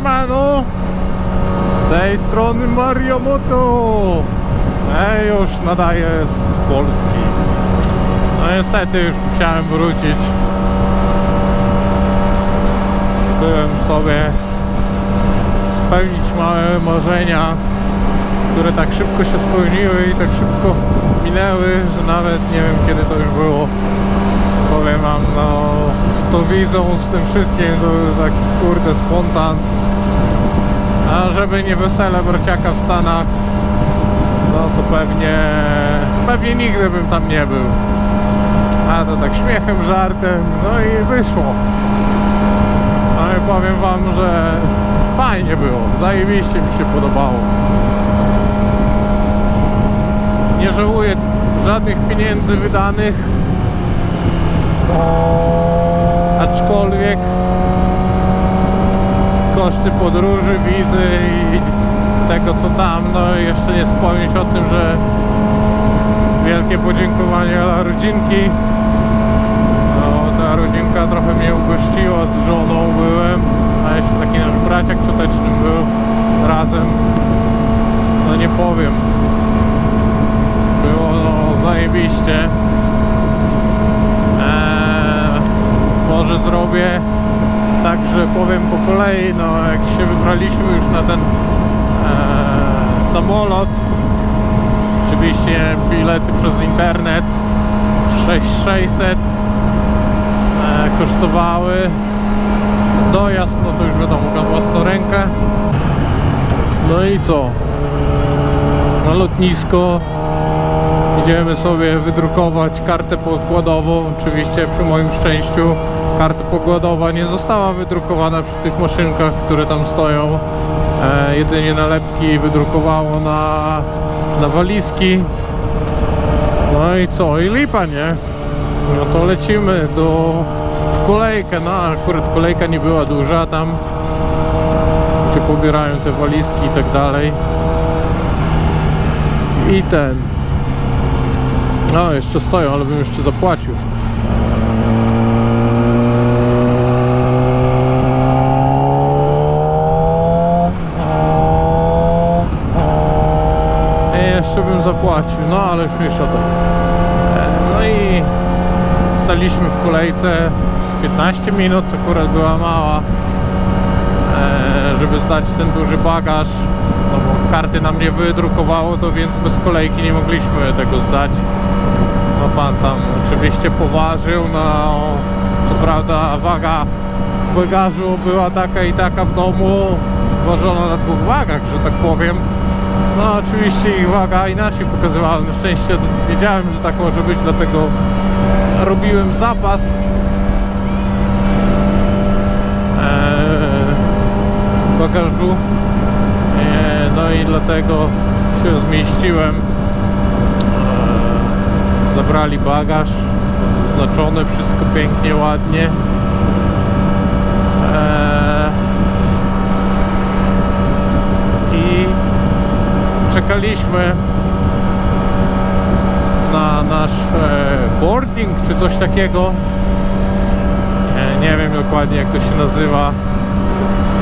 Siemano! Z tej strony Mario Moto! Ja już nadaję z Polski. No niestety już musiałem wrócić. Byłem sobie spełnić małe marzenia, które tak szybko się spełniły i tak szybko minęły, że nawet nie wiem kiedy to już było. Powiem wam, no z tą wizą, z tym wszystkim, to taki kurde spontan. A żeby nie wesele braciaka w Stanach, no to pewnie, pewnie nigdy bym tam nie był. A to tak śmiechem, żartem, no i wyszło. No i powiem wam, że fajnie było, zajebiście mi się podobało. Nie żałuję żadnych pieniędzy wydanych, aczkolwiek koszty podróży, wizy i tego co tam, no i jeszcze nie wspomnieć o tym, że wielkie podziękowanie dla rodzinki. No, ta rodzinka trochę mnie ugościła, z żoną byłem, a jeszcze taki nasz braciak cioteczny był razem. No nie powiem. Było no, zajebiście. Eee, może zrobię tak, że powiem po kolei, no jak się wybraliśmy już na ten eee, samolot, oczywiście bilety przez internet 6600 eee, kosztowały. Dojazd, no to już wiadomo, na własną rękę. No i co? Na lotnisko idziemy sobie wydrukować kartę pokładową oczywiście przy moim szczęściu karta pokładowa nie została wydrukowana przy tych maszynkach, które tam stoją. E, jedynie nalepki wydrukowało na, na walizki. No i co, i lipa, nie? No to lecimy do, w kolejkę, no akurat kolejka nie była duża tam gdzie pobierają te walizki i tak dalej. I ten. No jeszcze stoją, ale bym jeszcze zapłacił I jeszcze zapłacił, no ale o to. No i staliśmy w kolejce 15 minut, akurat była mała, e, żeby zdać ten duży bagaż. No bo karty nam nie wydrukowało, to więc bez kolejki nie mogliśmy tego zdać. No pan tam oczywiście poważył, no co prawda waga bagażu była taka i taka w domu, ważona na dwóch wagach, że tak powiem. No oczywiście ich waga inaczej pokazywała, na szczęście wiedziałem, że tak może być, dlatego robiłem zapas. Eee, bagażu. Eee, no i dlatego się zmieściłem. Eee, zabrali bagaż, znaczone wszystko pięknie, ładnie. Eee, I czekaliśmy na nasz e, boarding czy coś takiego. E, nie wiem dokładnie jak to się nazywa.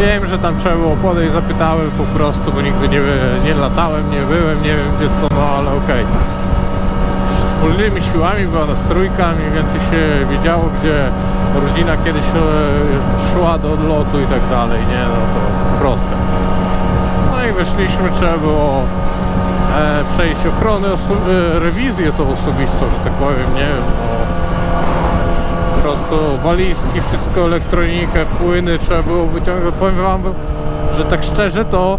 Wiem, że tam trzeba było podejść, zapytałem po prostu, bo nigdy nie, nie latałem, nie byłem, nie wiem gdzie co, no ale okej. Wspólnymi siłami była nas trójka, mniej więcej się wiedziało, gdzie rodzina kiedyś e, szła do odlotu i tak dalej, nie? No to proste. No i weszliśmy, trzeba było e, przejść ochronę, e, rewizję tą osobistą, że tak powiem, nie wiem, no, po prostu walizki, wszystko, elektronikę, płyny trzeba było wyciągać. Powiem wam, że tak szczerze to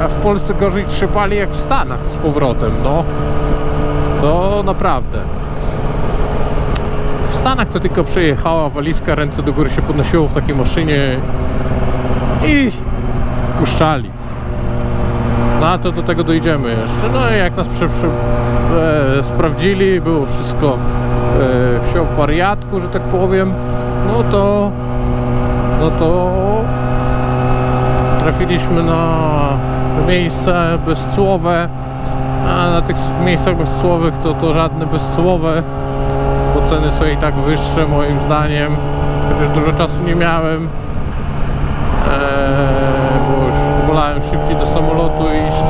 e, w Polsce gorzej trzypali jak w Stanach z powrotem, no. To naprawdę. W Stanach to tylko przyjechała walizka, ręce do góry się podnosiło w takiej maszynie i puszczali. No a to do tego dojdziemy jeszcze. No i jak nas e, sprawdzili, było wszystko e, wsio w wariatku, że tak powiem, no to no to trafiliśmy na miejsce bezcłowe, a na tych miejscach bezcłowych to, to żadne bezcłowe, bo ceny są i tak wyższe moim zdaniem, chociaż dużo czasu nie miałem. Eee, chciałem szybciej do samolotu iść.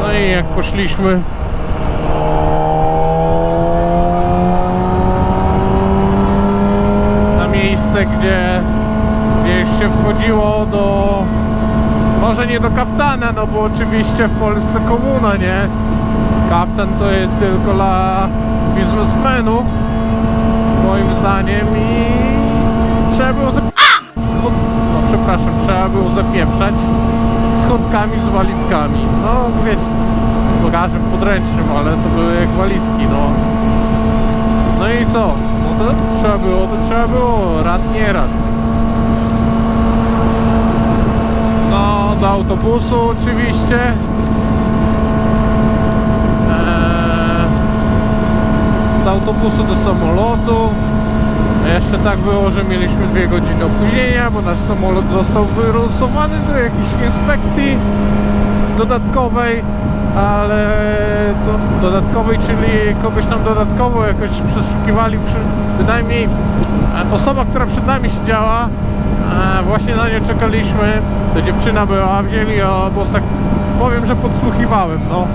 No i jak poszliśmy, na miejsce, gdzie, gdzie już się wchodziło do może nie do kaftana, no bo oczywiście w Polsce komuna, nie? Kaftan to jest tylko dla biznesmenów, moim zdaniem i trzeba było zap- schod... no przepraszam, trzeba było zapieprzać schodkami z walizkami. No wiecie, bagażem podręcznym, ale to były jak walizki, no. No i co? No to trzeba było, to trzeba było, rad nie rad. No, do autobusu oczywiście. Eee, z autobusu do samolotu. Jeszcze tak było, że mieliśmy dwie godziny opóźnienia, bo nasz samolot został wyrusowany do jakiejś inspekcji dodatkowej, ale do, dodatkowej, czyli kogoś tam dodatkowo jakoś przeszukiwali, przy, bynajmniej osoba, która przed nami siedziała, właśnie na nią czekaliśmy, to dziewczyna była, wzięli ją, bo tak powiem, że podsłuchiwałem, no.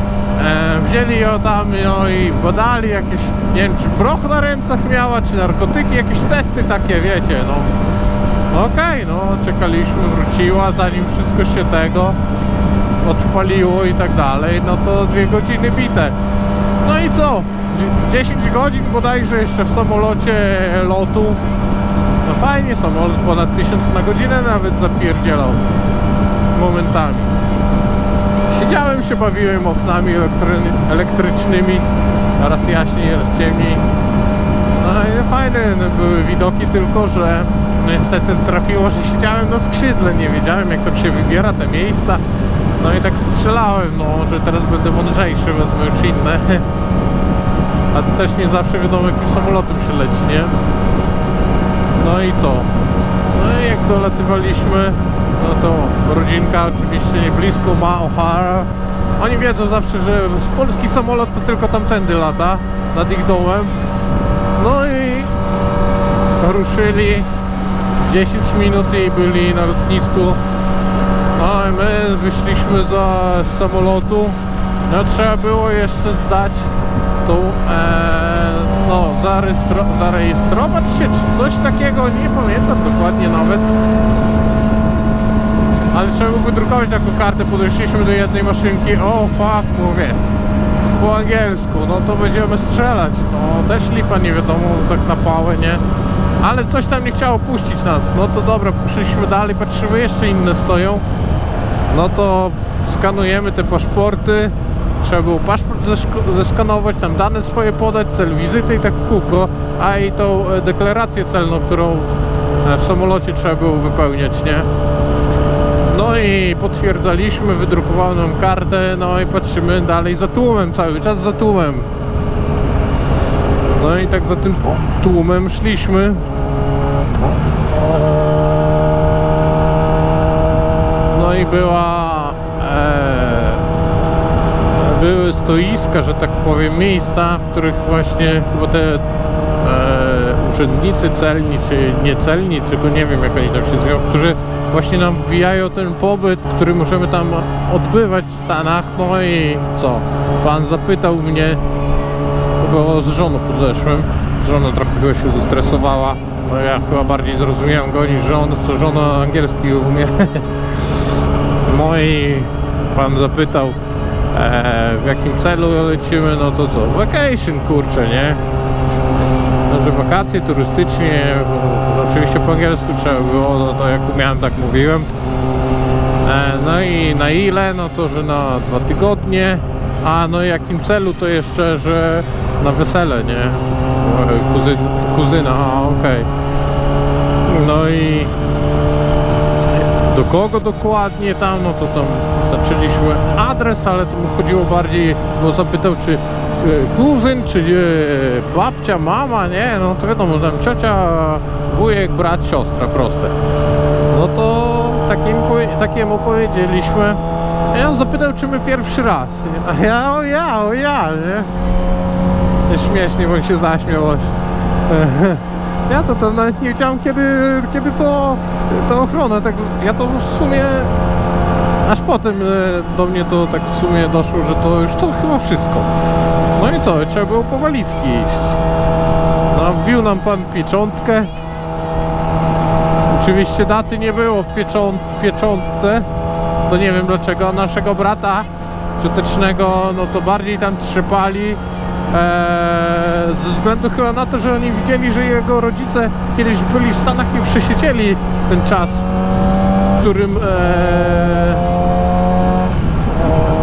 E, wzięli ją tam no i badali jakieś, nie wiem czy broch na rękach miała, czy narkotyki, jakieś testy takie, wiecie, no. Okej, no czekaliśmy, wróciła, zanim wszystko się tego odpaliło i tak dalej, no to dwie godziny bite. No i co? 10 godzin bodajże jeszcze w samolocie lotu. No fajnie, samolot ponad 1000 na godzinę nawet zapierdzielał momentami. Siedziałem się, bawiłem oknami elektry- elektrycznymi, raz jaśniej, raz ciemniej. No i fajne były widoki, tylko że niestety trafiło, że siedziałem na skrzydle, nie wiedziałem jak tam się wybiera te miejsca. No i tak strzelałem, no, że teraz będę mądrzejszy, wezmę już inne. A to też nie zawsze wiadomo jakim samolotem się leci, nie? No i co? No i jak dolatywaliśmy, no to rodzinka oczywiście blisko ma O'Hara. Oni wiedzą zawsze, że polski samolot to tylko tamtędy lata, nad ich domem. No i ruszyli 10 minut i byli na lotnisku. I my wyszliśmy za samolotu. No trzeba było jeszcze zdać tą, e, no zaregistro, zarejestrować się czy coś takiego, nie pamiętam dokładnie nawet. Ale trzeba było wydrukować taką kartę, podeszliśmy do jednej maszynki, o fuck, mówię, po angielsku, no to będziemy strzelać, no też lipa nie wiadomo, tak na pałę, nie? Ale coś tam nie chciało puścić nas, no to dobra, poszliśmy dalej, patrzymy, jeszcze inne stoją, no to skanujemy te paszporty, trzeba było paszport zeskanować, tam dane swoje podać, cel wizyty i tak w kółko, a i tą e, deklarację celną, którą w samolocie trzeba było wypełniać, nie? No i potwierdzaliśmy, wydrukowano nam kartę, no i patrzymy dalej za tłumem, cały czas za tłumem. No i tak za tym tłumem szliśmy. No i była... E, były stoiska, że tak powiem, miejsca, w których właśnie chyba te e, urzędnicy celni, czy nie celni, tylko nie wiem jak oni tam się zwiążą, którzy właśnie nam wbijają ten pobyt, który możemy tam odbywać w Stanach. No i co? Pan zapytał mnie, bo z żoną podeszłem. Żona trochę się zestresowała. No ja chyba bardziej zrozumiałem go niż żonę, co żona angielski umie. No i pan zapytał, e, w jakim celu lecimy, no to co? Vacation, kurczę, nie? No, że wakacje turystycznie, bo oczywiście po angielsku trzeba było, no to jak umiałem, tak mówiłem. E, no i na ile? No to, że na dwa tygodnie. A no i jakim celu to jeszcze, że na wesele, nie? E, Kuzyn, kuzyna, a okej. No i do kogo dokładnie tam, no to tam zaczęliśmy adres, ale to mu chodziło bardziej, bo zapytał czy e, kuzyn, czy e, babcia, mama, nie, no to wiadomo, tam ciocia, wujek, brat, siostra, proste. No to takim, takiemu powiedzieliśmy, ja on zapytał, czy my pierwszy raz, a ja, o ja, o ja, nie? Śmiesznie, bo się zaśmiał. Ja to tam nawet nie wiedziałem kiedy, kiedy to, to ochrona, tak ja to w sumie Aż potem e, do mnie to tak w sumie doszło, że to już to chyba wszystko. No i co, trzeba było po walizki iść. No, wbił nam pan pieczątkę. Oczywiście daty nie było w pieczą, pieczątce. To nie wiem dlaczego. Naszego brata ciotecznego, no to bardziej tam trzepali. Eee, ze względu chyba na to, że oni widzieli, że jego rodzice kiedyś byli w Stanach i przesiedzieli ten czas, w którym, eee,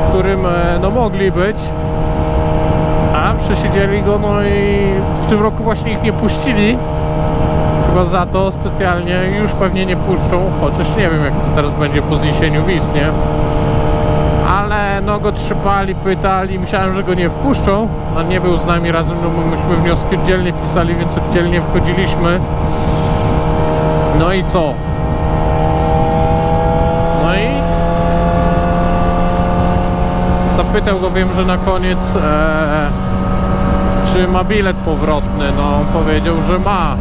w którym e, no mogli być. A przesiedzieli go, no i w tym roku właśnie ich nie puścili. Za to specjalnie już pewnie nie puszczą, chociaż nie wiem jak to teraz będzie po zniesieniu wiz, nie? Ale no go trzepali, pytali, myślałem, że go nie wpuszczą, a nie był z nami razem, no bo myśmy wnioski oddzielnie pisali, więc oddzielnie wchodziliśmy. No i co? No i zapytał go, wiem, że na koniec e, czy ma bilet powrotny, no on powiedział, że ma.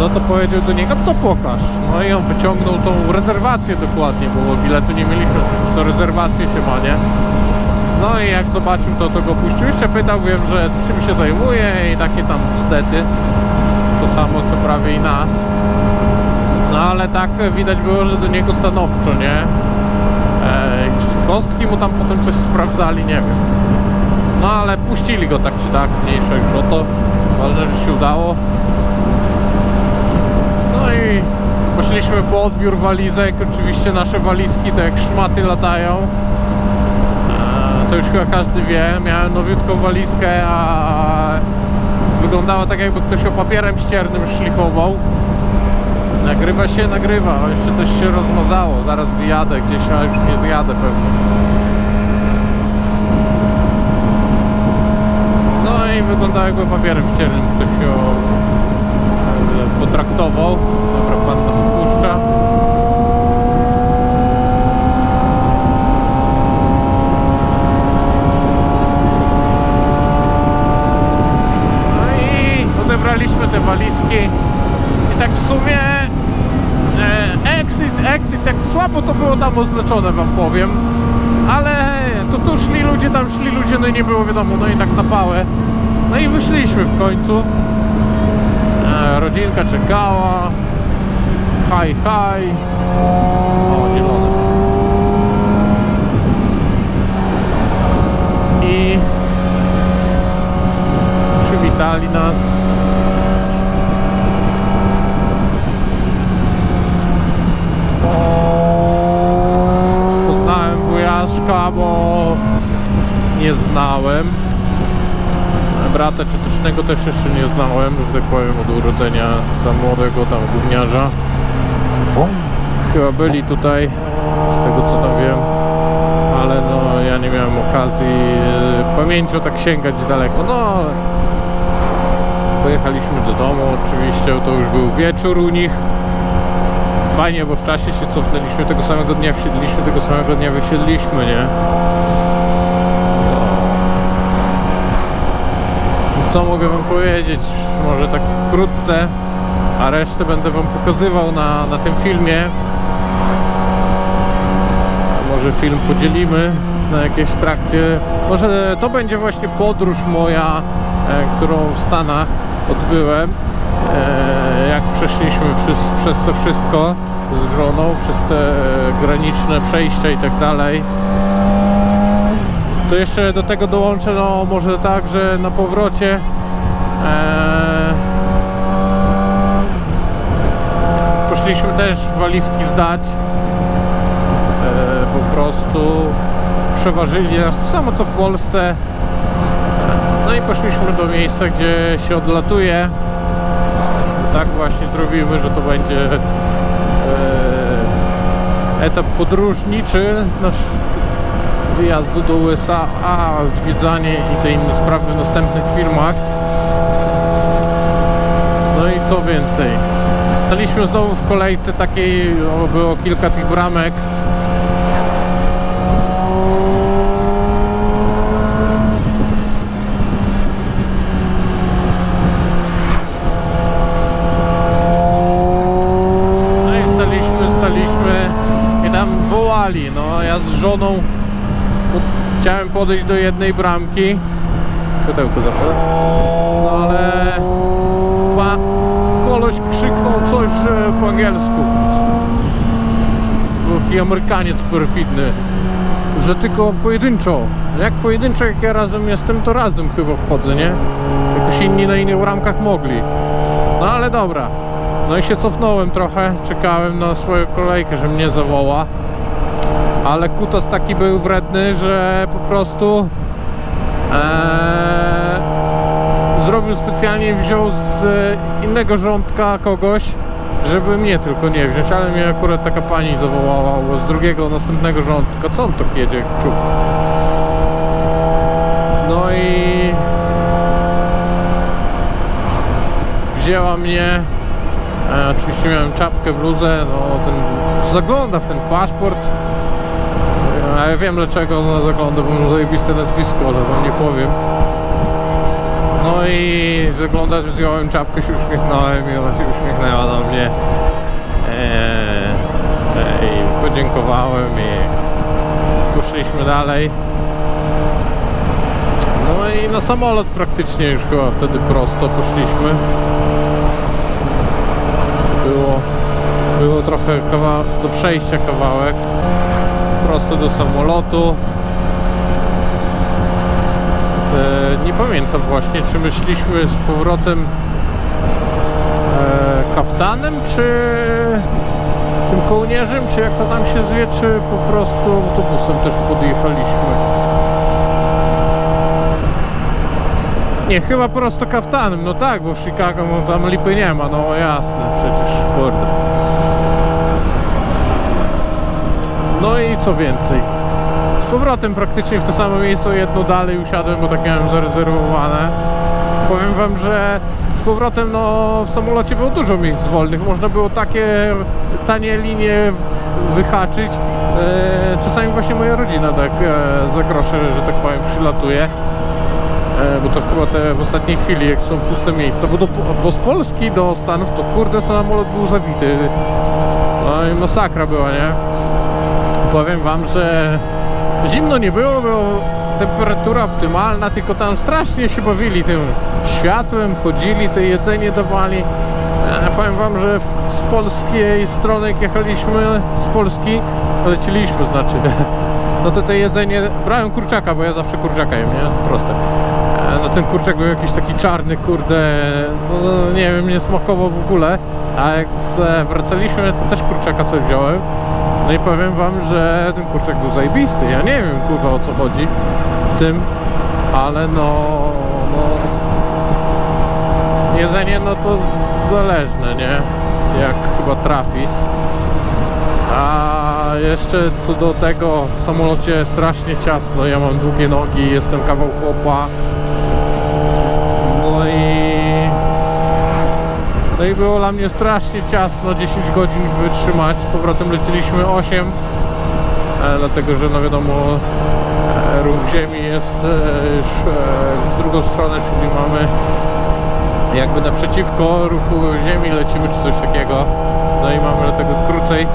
No to powiedział do niego, to pokaż. No i on wyciągnął tą rezerwację dokładnie, bo biletu nie mieliśmy, przecież to rezerwację się ma, nie? No i jak zobaczył to, to go puścił. Jeszcze pytał, wiem, że czym się zajmuje i takie tam zdety. To samo co prawie i nas. No ale tak widać było, że do niego stanowczo, nie? Eee, kostki mu tam potem coś sprawdzali, nie wiem. No ale puścili go tak czy tak, mniejsza już o to. Ważne, że się udało. No i poszliśmy po odbiór walizek. Oczywiście nasze walizki to jak szmaty latają. Eee, To już chyba każdy wie. Miałem nowiutką walizkę, a wyglądała tak jakby ktoś o papierem ściernym szlifował. Nagrywa się, nagrywa. O, jeszcze coś się rozmazało. Zaraz zjadę gdzieś, a już nie zjadę pewnie. No i wyglądała jakby papierem ściernym ktoś ją e, potraktował. Dobra, pan to wpuszcza. No i odebraliśmy te walizki. I tak w sumie e, exit, exit, tak słabo to wam powiem. Ale to tu szli ludzie, tam szli ludzie, no i nie było wiadomo, no i tak na pałę. No i wyszliśmy w końcu. E, rodzinka czekała. Haj, haj. O, zielone. I przywitali nas. Bo nie znałem. Brata ciotecznego też jeszcze nie znałem, że tak powiem, od urodzenia za młodego tam gówniarza. Chyba byli tutaj, z tego co tam wiem, ale no ja nie miałem okazji e, pamięcią tak sięgać daleko. No ale pojechaliśmy do domu, oczywiście to już był wieczór u nich. Fajnie, bo w czasie się cofnęliśmy, tego samego dnia wsiedliśmy, tego samego dnia wysiedliśmy, nie? Co mogę wam powiedzieć? Może tak wkrótce, a resztę będę wam pokazywał na, na tym filmie. Może film podzielimy na jakieś trakcie. Może to będzie właśnie podróż moja, e, którą w Stanach odbyłem. E, jak przeszliśmy przez, przez to wszystko z żoną, przez te graniczne przejścia i tak dalej. To jeszcze do tego dołączę, no może tak, że na powrocie e, poszliśmy też walizki zdać. E, po prostu przeważyli nas to samo co w Polsce. No i poszliśmy do miejsca, gdzie się odlatuje. Tak właśnie zrobimy, że to będzie e, etap podróżniczy nasz wyjazdu do USA, a zwiedzanie i te inne sprawy w następnych filmach. No i co więcej? Staliśmy znowu w kolejce takiej, o, było kilka tych bramek. Wołali, no Po- Chciałem podejść do jednej bramki. Światełko zapalę. No ale... Pa, koleś krzyknął coś po angielsku. Taki Amerykaniec perfidny. Że tylko pojedynczo. Jak pojedynczo, jak ja razem jestem, to razem chyba wchodzę, nie? Jakoś inni na innych bramkach mogli. No ale dobra. No i się cofnąłem trochę, czekałem na swoją kolejkę, że mnie zawoła. Ale kutas taki był wredny, że po prostu eee, zrobił specjalnie, wziął z innego rządka kogoś, żeby mnie tylko nie wziąć, ale mnie akurat taka pani zawołała z drugiego, następnego rządka. Co on to jedzie, jak czub? No i wzięła mnie. E, oczywiście miałem czapkę, bluzę, no ten zagląda w ten paszport. A ja wiem dlaczego ona zagląda, bo mam zajebiste nazwisko, ale wam nie powiem. No i zaglądać, zdjąłem czapkę, się uśmiechnąłem i ona się uśmiechnęła do mnie. Eee, I podziękowałem i poszliśmy dalej. No i na samolot praktycznie już chyba wtedy prosto poszliśmy. Było, było trochę do przejścia kawałek. Prosto do samolotu. E, nie pamiętam właśnie, czy my szliśmy z powrotem e, kaftanem, czy tym kołnierzem, czy jak to tam się zwie, czy po prostu autobusem też podjechaliśmy. Nie, chyba prosto kaftanem, no tak, bo w Chicago no, tam lipy nie ma, no jasne, przecież, kurde. No i co więcej. Z powrotem praktycznie w to samo miejsce, jedno dalej usiadłem, bo tak miałem zarezerwowane. Powiem wam, że z powrotem no, w samolocie było dużo miejsc wolnych. Można było takie tanie linie wyhaczyć. E, czasami właśnie moja rodzina tak e, za grosze, że tak powiem, przylatuje. E, bo to chyba te w ostatniej chwili, jak są puste miejsca. Bo, do, bo z Polski do Stanów to kurde samolot był zabity. No i masakra była, nie? Powiem wam, że zimno nie było, była temperatura optymalna, tylko tam strasznie się bawili tym światłem, chodzili, to jedzenie dawali. E, powiem wam, że z polskiej strony jak jechaliśmy z Polski, leciliśmy znaczy, no to te jedzenie, brałem kurczaka, bo ja zawsze kurczaka jem, nie? Proste. E, No ten kurczak był jakiś taki czarny, kurde, no, nie wiem, nie smakował w ogóle, a jak z- wracaliśmy, to też kurczaka sobie wziąłem. No i powiem wam, że ten kurczak był zajebisty. Ja nie wiem kurwa o co chodzi w tym, ale no, no jedzenie no to zależne, nie? Jak chyba trafi. A jeszcze co do tego w samolocie strasznie ciasno. Ja mam długie nogi, jestem kawał chłopa. No i no i było dla mnie strasznie ciasno, 10 godzin wytrzymać. Z powrotem leciliśmy 8, e, dlatego że no wiadomo e, ruch ziemi jest już e, w drugą stronę, czyli mamy jakby naprzeciwko ruchu ziemi lecimy czy coś takiego. No i mamy dlatego krócej,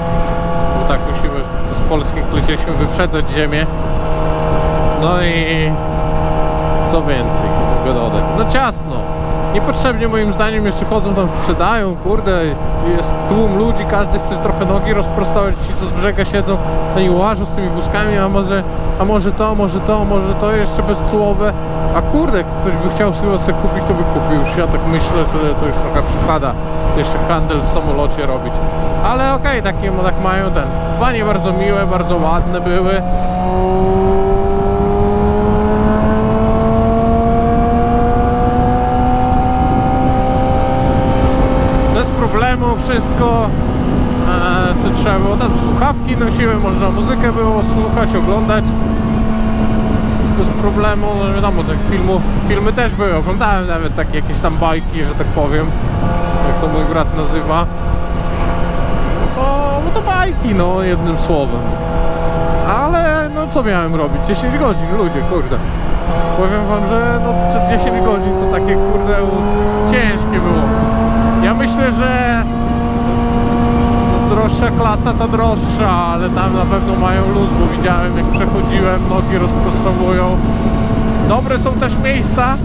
bo tak musimy z Polski jak lecieliśmy wyprzedzać ziemię. No i co więcej mogę dodać? No ciasno. Niepotrzebnie moim zdaniem jeszcze chodzą tam sprzedają, kurde, jest tłum ludzi, każdy chce trochę nogi rozprostować, ci co z brzega siedzą, no i łażą z tymi wózkami, a może, a może to, może to, może to jeszcze bezcłowe, a kurde, ktoś by chciał sobie sobie kupić, to by kupił, już ja tak myślę, że to już trochę przesada, jeszcze handel w samolocie robić, ale okej, takie tak mają ten, panie bardzo miłe, bardzo ładne były, problemu wszystko e, co trzeba było. Tam słuchawki nosiłem, można muzykę było słuchać, oglądać. Bez problemu, no wiadomo tych filmów, filmy też były, oglądałem nawet takie jakieś tam bajki, że tak powiem jak to mój brat nazywa. No, no to bajki no jednym słowem. Ale no co miałem robić, 10 godzin ludzie, kurde powiem wam, że no te 10 godzin to takie kurde ciężkie było. Ja myślę, że no, droższa klasa to droższa, ale tam na pewno mają luz, bo widziałem jak przechodziłem, nogi rozprostowują. Dobre są też miejsca,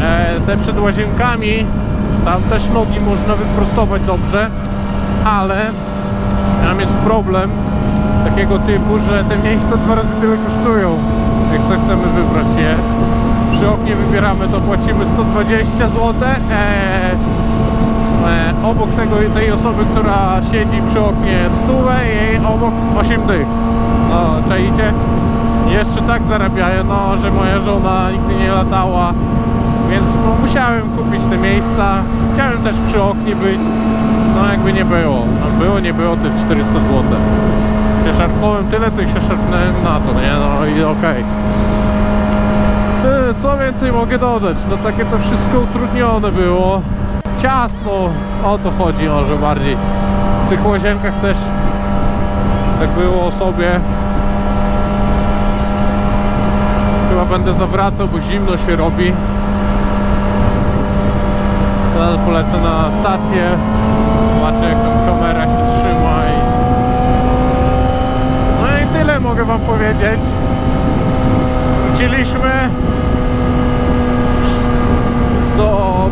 e, te przed łazienkami, tam też nogi można wyprostować dobrze, ale tam jest problem takiego typu, że te miejsca dwa razy tyle kosztują, jak sobie chcemy wybrać je. Przy oknie wybieramy to płacimy 120 zł, e, e, obok tego, tej osoby, która siedzi przy oknie stówę i obok 8 dych. No, czaicie? Jeszcze tak zarabiają, no, że moja żona nigdy nie latała, więc no, musiałem kupić te miejsca. Chciałem też przy oknie być, no jakby nie było. No, było, nie było, te 400 zł. Się szarpnąłem tyle, to i się szarpnąłem na to, nie? No i okej. Co więcej mogę dodać? No takie to wszystko utrudnione było. Ciasno, o to chodzi może bardziej. W tych łazienkach też tak było sobie. Chyba będę zawracał, bo zimno się robi. Teraz polecę na stację. Zobaczę jak tam kamera się trzyma i... No i tyle mogę wam powiedzieć. Wróciliśmy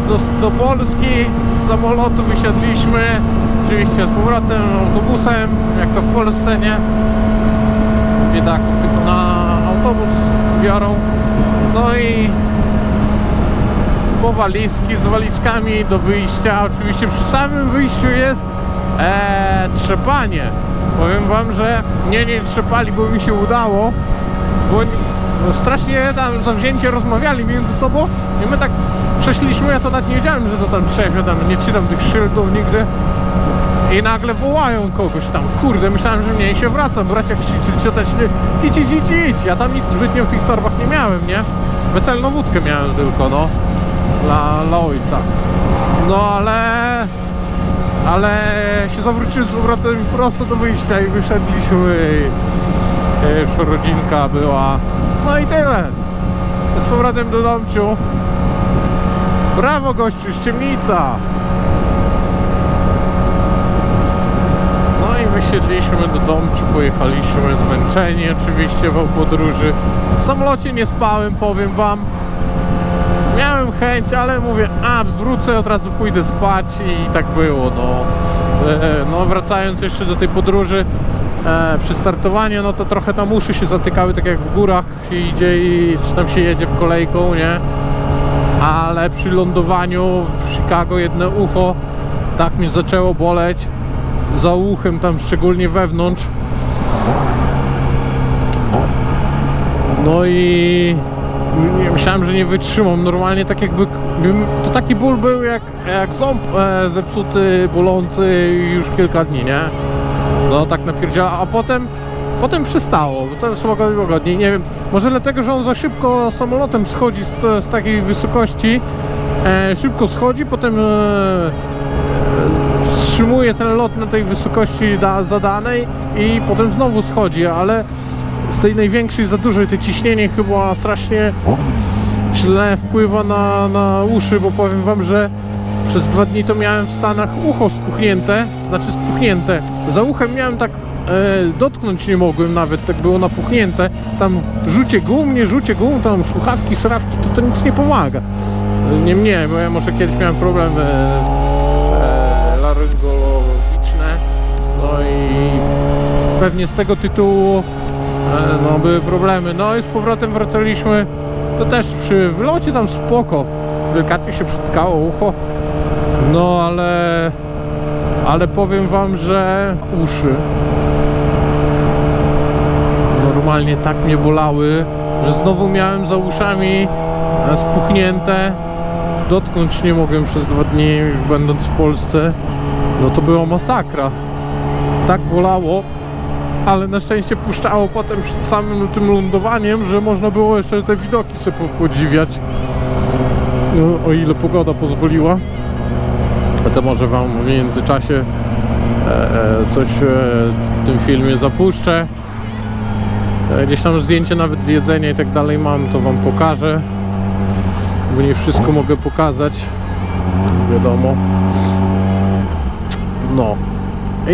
do, do, Polski, z samolotu wysiadliśmy, oczywiście z powrotem autobusem, jak to w Polsce, nie? Biedaków tylko na autobus biorą. No i po walizki z walizkami do wyjścia. Oczywiście przy samym wyjściu jest e, trzepanie. Powiem wam, że nie, nie trzepali, bo mi się udało, bo strasznie tam zawzięcie rozmawiali między sobą i my tak przeszliśmy, ja to nawet nie wiedziałem, że to tam trzech, tam nie czytam tych szyldów nigdy. I nagle wołają kogoś tam, kurde, myślałem, że mnie się wraca, bracia czy cioteczny, idź, idź, idź, idź, ja tam nic zbytnio w tych torbach nie miałem, nie? Weselną wódkę miałem tylko, no, dla, dla ojca. No ale, ale się zawróciłem z powrotem prosto do wyjścia i wyszedliśmy i już rodzinka była, no i tyle. Z powrotem do domciu. Brawo gościu, ściemnica! No i wysiedliśmy do domciu, pojechaliśmy zmęczeni oczywiście w podróży. W samolocie nie spałem, powiem wam. Miałem chęć, ale mówię, a wrócę, od razu pójdę spać i tak było, no. E, No wracając jeszcze do tej podróży, e, przy startowaniu, no to trochę tam uszy się zatykały, tak jak w górach się idzie i czy tam się jedzie w kolejką, nie? ale przy lądowaniu w Chicago jedno ucho tak mnie zaczęło boleć za uchem tam szczególnie wewnątrz no i myślałem, że nie wytrzymam normalnie tak jakby to taki ból był jak, jak ząb e, zepsuty, bolący już kilka dni, nie? No tak napierdziela, a potem potem przestało, teraz łagodniej, łagodniej, nie wiem, może dlatego, że on za szybko samolotem schodzi z, z takiej wysokości, e, szybko schodzi, potem e, wstrzymuje ten lot na tej wysokości da, zadanej i potem znowu schodzi, ale z tej największej za dużej to ciśnienie chyba strasznie źle wpływa na, na uszy, bo powiem wam, że przez dwa dni to miałem w Stanach ucho spuchnięte, znaczy spuchnięte. Za uchem miałem tak e, dotknąć nie mogłem nawet, tak było napuchnięte. Tam rzucie gum, nie rzucie gum, tam słuchawki, srawki, to, to nic nie pomaga. E, Nie mnie, bo ja może kiedyś miałem problemy e, laryngologiczne, no i pewnie z tego tytułu e, no, były problemy. No i z powrotem wracaliśmy, to też przy wylocie tam spoko, delikatnie się przytkało ucho, no ale ale powiem wam, że uszy normalnie tak mnie bolały, że znowu miałem za uszami e, spuchnięte. Dotknąć nie mogłem przez dwa dni, już będąc w Polsce. No to była masakra. Tak bolało, ale na szczęście puszczało potem przed samym tym lądowaniem, że można było jeszcze te widoki sobie po- podziwiać. No, o ile pogoda pozwoliła. To może Wam w międzyczasie e, e, coś e, w tym filmie zapuszczę. Gdzieś tam zdjęcie nawet z jedzenia i tak dalej mam, to Wam pokażę. Bo nie wszystko mogę pokazać. Wiadomo. No.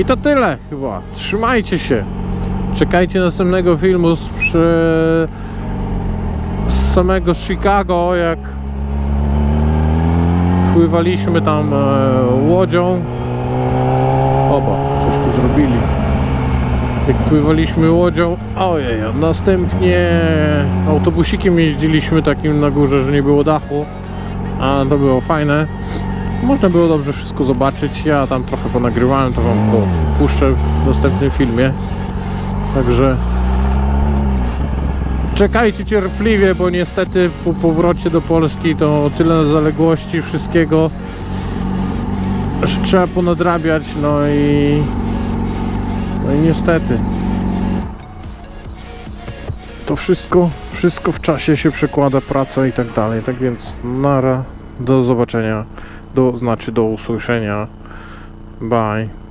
I to tyle chyba. Trzymajcie się. Czekajcie następnego filmu z, przy... z samego Chicago, jak pływaliśmy tam e, łodzią. Oba, coś tu zrobili. Jak pływaliśmy łodzią, ojej, następnie autobusikiem jeździliśmy takim na górze, że nie było dachu, a to było fajne. Można było dobrze wszystko zobaczyć. Ja tam trochę ponagrywałem, to wam puszczę w następnym filmie. Także czekajcie cierpliwie, bo niestety po powrocie do Polski to tyle zaległości wszystkiego, że trzeba ponadrabiać, no i no i niestety to wszystko, wszystko w czasie się przekłada, praca i tak dalej. Tak więc nara, do zobaczenia, do, znaczy do usłyszenia. Bye.